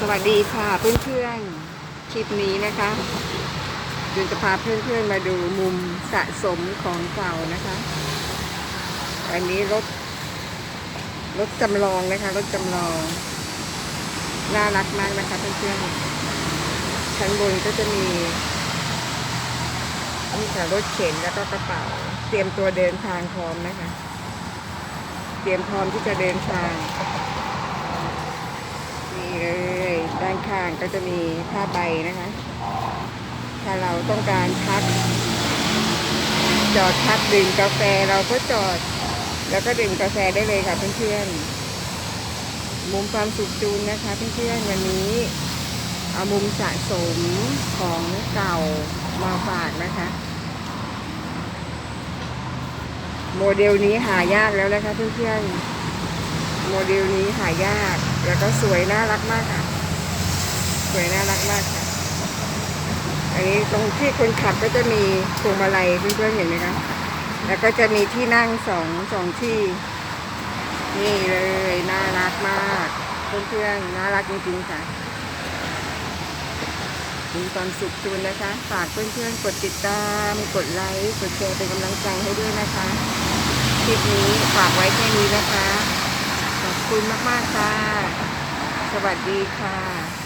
สวัสดีค่ะเพื่อนๆ คลิปนี้นะคะจุนจะพาเพื่อนๆมาดูมุมสะสมของเก่านะคะ อันนี้รถรถจำลองนะคะรถจำลอง น่ารักมากนะคะเพื่อนๆ ชั้นบนก็จะมีนี่ค่ะรถเข็นแล้วก็กระเป๋า เตรียมตัวเดินทางพร้อมนะคะ เตรียมพร้อมที่จะเดินทาง ด้านข้างก็จะมีผ้าใบนะคะ ถ้าเราต้องการพัก จอดพักดื่มกาแฟเราก็จอด แล้วก็ดื่มกาแฟได้เลยค่ะเพื่อนๆ มุมความสุขจูนนะคะเพื่อนๆวันนี้ เอามุมสะสมของเก่ามาฝากนะคะ โมเดลนี้หายากแล้วนะคะเพื่อนๆโมเดลนี้หายาก แล้วก็สวยน่ารักมากค่ะ วยน่ารักมากค่ะ อันนี้ตรงที่คนขับก็จะมีพวงมาลัยเพื่อนๆเห็นไหมคะ แล้วก็จะมีที่นั่งสองสองที่ นี่เลยน่ารักมากเพื่อนๆน่ารักจริงๆค่ะมีความสุขจูนนะคะ ฝากเพื่อนๆกดติดตาม กดไลค์กดแชร์เป็นกำลังใจให้ด้วยนะคะคลิปนี้ฝากไว้แค่นี้นะคะ ขอบคุณมากๆค่ะ สวัสดีค่ะ